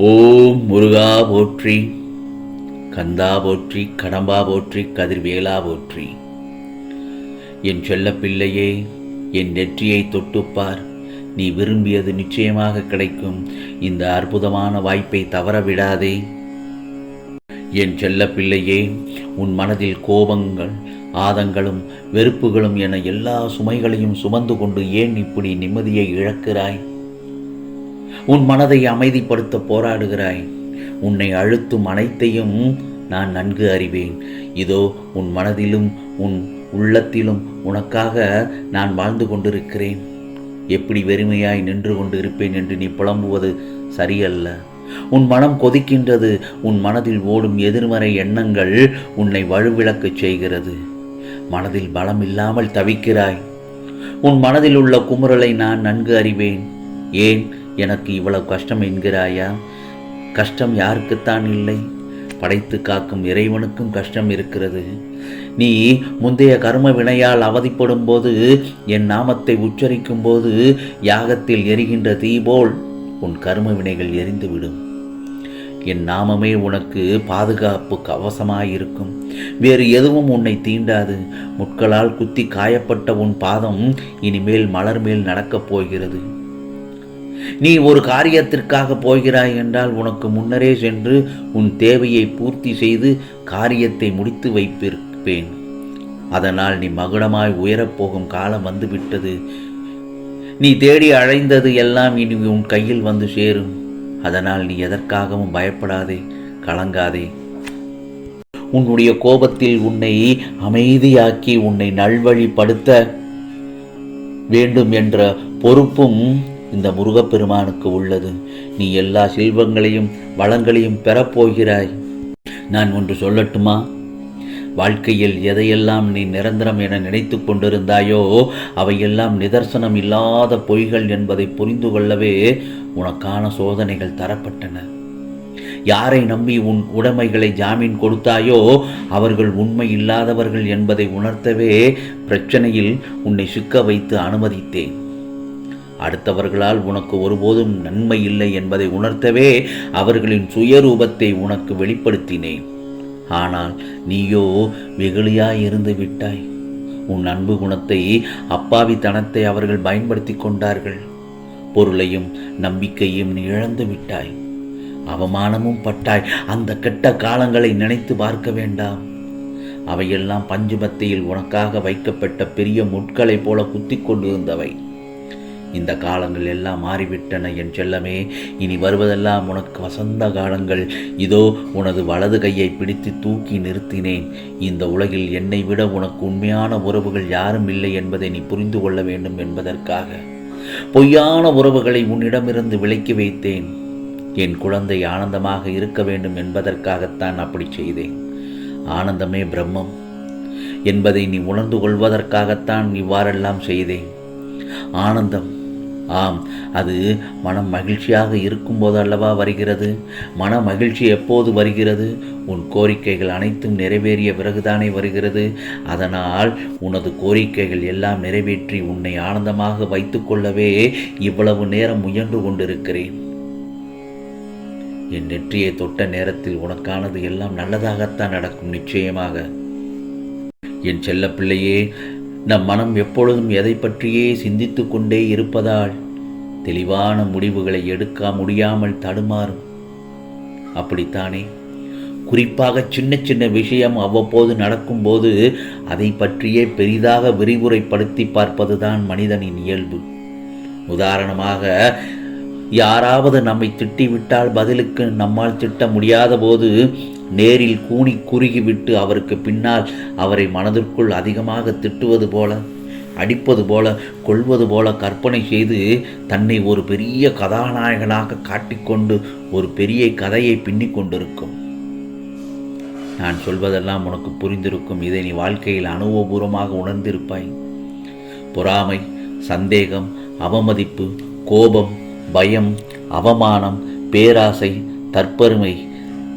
ஓம் முருகா போற்றி கந்தா போற்றி கடம்பா போற்றி கதிர்வேலா போற்றி. என் செல்ல பிள்ளையே என் நெற்றியை தொட்டுப்பார். நீ விரும்பியது நிச்சயமாக கிடைக்கும். இந்த அற்புதமான வாய்ப்பை தவற விடாதே. என் செல்ல பிள்ளையே உன் மனதில் கோபங்கள் ஆதங்களும் வெறுப்புகளும் என எல்லா சுமைகளையும் சுமந்து கொண்டு ஏன் இப்படி நிம்மதியை இழக்கிறாய்? உன் மனதை அமைதிப்படுத்த போராடுகிறாய். உன்னை அழுத்தும் அனைத்தையும் நான் நன்கு அறிவேன். இதோ உன் மனதிலும் உன் உள்ளத்திலும் உனக்காக நான் வாழ்ந்து கொண்டிருக்கிறேன். எப்படி வெறுமையாய் நின்று கொண்டு இருப்பேன் என்று நீ புலம்புவது சரியல்ல. உன் மனம் கொதிக்கின்றது. உன் மனதில் ஓடும் எதிர்மறை எண்ணங்கள் உன்னை வலுவிழக்கச் செய்கிறது. மனதில் பலம் இல்லாமல் தவிக்கிறாய். உன் மனதில் உள்ள குமுறலை நான் நன்கு அறிவேன். ஏன்? எனக்கு இவ்வளவு கஷ்டம் என்கிறாயா? கஷ்டம் யாருக்குத்தான் இல்லை. படைத்து காக்கும் இறைவனுக்கும் கஷ்டம் இருக்கிறது. நீ முந்தைய கர்ம வினையால் அவதிப்படும் போது என் நாமத்தை உச்சரிக்கும் போது யாகத்தில் எரிகின்ற தீ போல் உன் கர்ம வினைகள் எரிந்துவிடும். என் நாமமே உனக்கு பாதுகாப்பு கவசமாயிருக்கும். வேறு எதுவும் உன்னை தீண்டாது. முட்களால் குத்தி காயப்பட்ட உன் பாதம் இனிமேல் மலர் மேல் நடக்கப் போகிறது. நீ ஒரு காரியத்திற்காக போகிறாய் என்றால் உனக்கு முன்னரே சென்று உன் தேவையை பூர்த்தி செய்து காரியத்தை முடித்து வைப்பிருப்பேன் அதனால் நீ மகுடமாய் உயரப்போகும் காலம் வந்துவிட்டது. நீ தேடி அழைந்தது எல்லாம் இனி உன் கையில் வந்து சேரும். அதனால் நீ எதற்காகவும் பயப்படாதே கலங்காதே. உன்னுடைய கோபத்தில் உன்னை அமைதியாக்கி உன்னை நல்வழிப்படுத்த வேண்டும் என்ற பொறுப்பும் இந்த முருகப்பெருமானுக்கு உள்ளது. நீ எல்லா செல்வங்களையும் வளங்களையும் பெறப்போகிறாய். நான் ஒன்று சொல்லட்டுமா? வாழ்க்கையில் எதையெல்லாம் நீ நிரந்தரம் என நினைத்து கொண்டிருந்தாயோ அவையெல்லாம் நிதர்சனம் இல்லாத பொய்கள் என்பதை புரிந்து கொள்ளவே உனக்கான சோதனைகள் தரப்பட்டன. யாரை நம்பி உன் உடைமைகளை ஜாமீன் கொடுத்தாயோ அவர்கள் உண்மை இல்லாதவர்கள் என்பதை உணர்த்தவே பிரச்சனையில் உன்னை சிக்க வைத்து அனுமதித்தேன். அடுத்தவர்களால் உனக்கு ஒருபோதும் நன்மை இல்லை என்பதை உணர்த்தவே அவர்களின் சுயரூபத்தை உனக்கு வெளிப்படுத்தினேன். ஆனால் நீயோ வெகுளியாய் இருந்து விட்டாய். உன் அன்பு குணத்தை அப்பாவித்தனத்தை அவர்கள் பயன்படுத்தி கொண்டார்கள். பொருளையும் நம்பிக்கையும் நீ இழந்து விட்டாய். அவமானமும் பட்டாய். அந்த கெட்ட காலங்களை நினைத்து பார்க்க வேண்டாம். அவையெல்லாம் பஞ்சுமத்தியில் உனக்காக வைக்கப்பட்ட பெரிய முட்களைப் போல குத்தி கொண்டிருந்தவை. இந்த காலங்கள் எல்லாம் மாறிவிட்டன என் செல்லமே. இனி வருவதெல்லாம் உனக்கு வசந்த காலங்கள். இதோ உனது வலது கையை பிடித்து தூக்கி நிறுத்தினேன். இந்த உலகில் என்னை விட உனக்கு உண்மையான உறவுகள் யாரும் இல்லை என்பதை நீ புரிந்து கொள்ள வேண்டும் என்பதற்காக. பொய்யான உறவுகளை உன்னிடமிருந்து விலக்கி வைத்தேன். என் குழந்தை ஆனந்தமாக இருக்க வேண்டும் என்பதற்காகத்தான் அப்படி செய்தேன். ஆனந்தமே பிரம்மம் என்பதை நீ உணர்ந்து கொள்வதற்காகத்தான் இவ்வாறெல்லாம் செய்தேன். ஆனந்தம் ஆம் அது மனம் மகிழ்ச்சியாக இருக்கும்போது அல்லவா வருகிறது? மன மகிழ்ச்சி எப்போது வருகிறது? உன் கோரிக்கைகள் அனைத்தும் நிறைவேறிய பிறகுதானே வருகிறது. அதனால் உனது கோரிக்கைகள் எல்லாம் நிறைவேற்றி உன்னை ஆனந்தமாக வைத்துக்கொள்ளவே இவ்வளவு நேரம் முயன்று கொண்டிருக்கிறேன். என் நெற்றியை தொட்ட நேரத்தில் உனக்கானது எல்லாம் நல்லதாகத்தான் நடக்கும் நிச்சயமாக. என் செல்ல பிள்ளையே நம் மனம் எப்பொழுதும் எதை பற்றியே சிந்தித்து கொண்டே இருப்பதால் தெளிவான முடிவுகளை எடுக்க முடியாமல் தடுமாறும். அப்படித்தானே? குறிப்பாக சின்ன சின்ன விஷயம் அவ்வப்போது நடக்கும்போது அதை பற்றியே பெரிதாக விரிவுரைப்படுத்தி பார்ப்பதுதான் மனிதனின் இயல்பு. உதாரணமாக யாராவது நம்மை திட்டிவிட்டால் பதிலுக்கு நம்மால் திட்ட முடியாத போது நேரில் கூனி குறுகிவிட்டு அவருக்கு பின்னால் அவரை மனதிற்குள் அதிகமாக திட்டுவது போல அடிப்பது போல கொள்வது போல கற்பனை செய்து தன்னை ஒரு பெரிய கதாநாயகனாக காட்டிக்கொண்டு ஒரு பெரிய கதையை பின்னிக் கொண்டிருக்கும். நான் சொல்வதெல்லாம் உனக்கு புரிந்திருக்கும். இதை நீ வாழ்க்கையில் அனுபவபூர்வமாக உணர்ந்திருப்பாய். பொறாமை சந்தேகம் அவமதிப்பு கோபம் பயம் அவமானம் பேராசை தற்பெருமை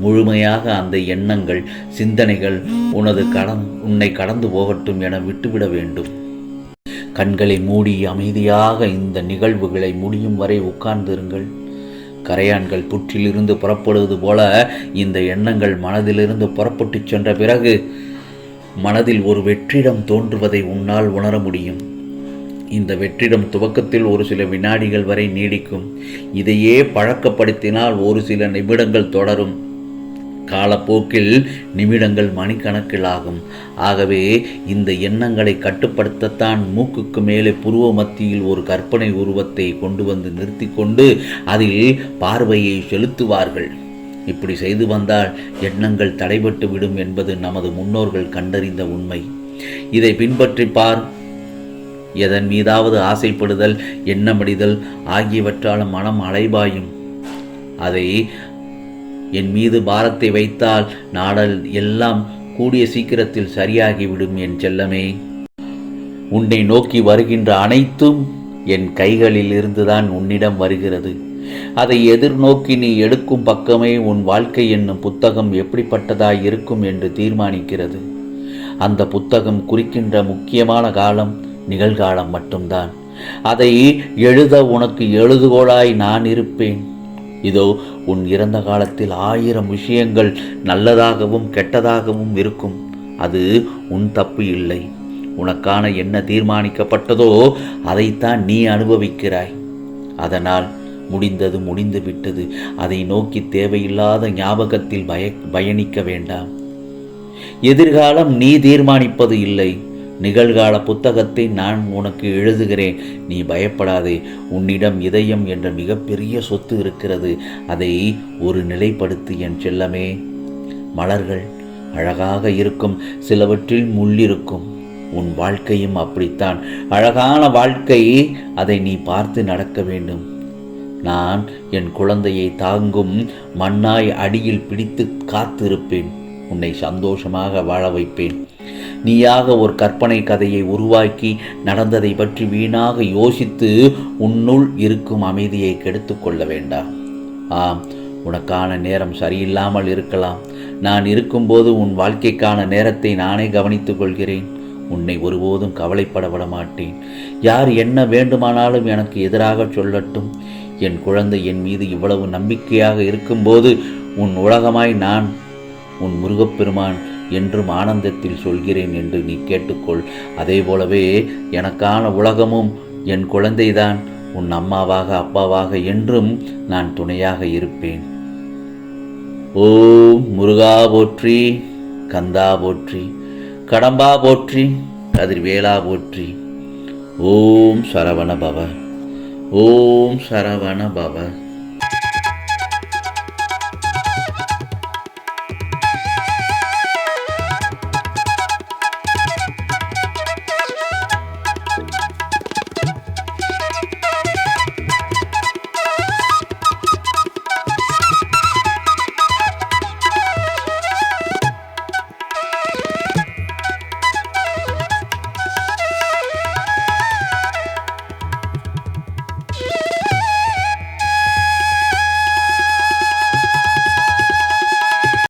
முழுமையாக அந்த எண்ணங்கள் சிந்தனைகள் உனது கடன் உன்னை கடந்து போகட்டும் என விட்டுவிட வேண்டும். கண்களை மூடி அமைதியாக இந்த நிகழ்வுகளை முடியும் வரை உட்கார்ந்திருங்கள். கரையான்கள் புற்றிலிருந்து புறப்படுவது போல இந்த எண்ணங்கள் மனதிலிருந்து புறப்பட்டுச் சென்ற பிறகு மனதில் ஒரு வெற்றிடம் தோன்றுவதை உன்னால் உணர முடியும். இந்த வெற்றிடம் துவக்கத்தில் ஒரு சில வினாடிகள் வரை நீடிக்கும். இதையே பழக்கப்படுத்தினால் ஒரு சில நிமிடங்கள் தொடரும். காலப்போக்கில் நிமிடங்கள் மணிக்கணக்கில் ஆகும் ஆகவே இந்த எண்ணங்களை கட்டுப்படுத்தத்தான் மூக்குக்கு மேலே புருவ மத்தியில் ஒரு கற்பனை உருவத்தை கொண்டு வந்து நிறுத்தி கொண்டு அதில் பார்வையை செலுத்துவார்கள். இப்படி செய்து வந்தால் எண்ணங்கள் தடைபட்டு விடும் என்பது நமது முன்னோர்கள் கண்டறிந்த உண்மை. இதை பின்பற்றி பார். எதன் மீதாவது ஆசைப்படுதல் எண்ணமடிதல் ஆகியவற்றால் மனம் அலைபாயும். அதை என் மீது பாரத்தை வைத்தால் நாடல் எல்லாம் கூடிய சீக்கிரத்தில் சரியாகிவிடும் என் செல்லமே. உன்னை நோக்கி வருகின்ற அனைத்தும் என் கைகளில் இருந்துதான் உன்னிடம் வருகிறது. அதை எதிர்நோக்கி நீ எடுக்கும் பக்கமே உன் வாழ்க்கை என்னும் புத்தகம் எப்படிப்பட்டதாய் இருக்கும் என்று தீர்மானிக்கிறது. அந்த புத்தகம் குறிக்கின்ற முக்கியமான காலம் நிகழ்காலம் மட்டும்தான். அதை எழுத உனக்கு எழுதுகோளாய் நான் இருப்பேன். இதோ உன் இறந்த காலத்தில் ஆயிரம் விஷயங்கள் நல்லதாகவும் கெட்டதாகவும் இருக்கும். அது உன் தப்பு இல்லை. உனக்கான என்ன தீர்மானிக்கப்பட்டதோ அதைத்தான் நீ அனுபவிக்கிறாய். அதனால் முடிந்தது முடிந்து விட்டது. அதை நோக்கி தேவையில்லாத ஞாபகத்தில் பய பயணிக்க வேண்டாம். எதிர்காலம் நீ தீர்மானிப்பது இல்லை. நிகழ்கால புத்தகத்தை நான் உனக்கு எழுதுகிறேன். நீ பயப்படாதே. உன்னிடம் இதயம் என்ற மிகப்பெரிய சொத்து இருக்கிறது. அதை ஒரு நிலைப்படுத்து என் செல்லமே. மலர்கள் அழகாக இருக்கும். சிலவற்றில் முள்ளிருக்கும் உன் வாழ்க்கையும் அப்படித்தான். அழகான வாழ்க்கை அதை நீ பார்த்து நடக்க வேண்டும். நான் என் குழந்தையை தாங்கும் மண்ணாய் அடியில் பிடித்து காத்திருப்பேன். உன்னை சந்தோஷமாக வாழ வைப்பேன். நீயாக ஒரு கற்பனை கதையை உருவாக்கி நடந்ததை பற்றி வீணாக யோசித்து உன்னுள் இருக்கும் அமைதியை கெடுத்து கொள்ள வேண்டாம். ஆம் உனக்கான நேரம் சரியில்லாமல் இருக்கலாம். நான் இருக்கும்போது உன் வாழ்க்கைக்கான நேரத்தை நானே கவனித்துக் கொள்கிறேன். உன்னை ஒருபோதும் கவலைப்பட விட மாட்டேன். யார் என்ன வேண்டுமானாலும் எனக்கு எதிராக சொல்லட்டும். என் குழந்தை என் மீது இவ்வளவு நம்பிக்கையாக இருக்கும்போது உன் உலகமாய் நான் உன் முருகப்பெருமான் என்றும் ஆனந்தத்தில் சொல்கிறேன் என்று நீ கேட்டுக்கொள். அதே போலவே எனக்கான உலகமும் என் குழந்தைதான். உன் அம்மாவாக அப்பாவாக என்றும் நான் துணையாக இருப்பேன். ஓம் முருகா போற்றி கந்தா போற்றி கடம்பா போற்றி கதிர்வேலா போற்றி. ஓம் சரவண பவ ஓம் சரவண பவ.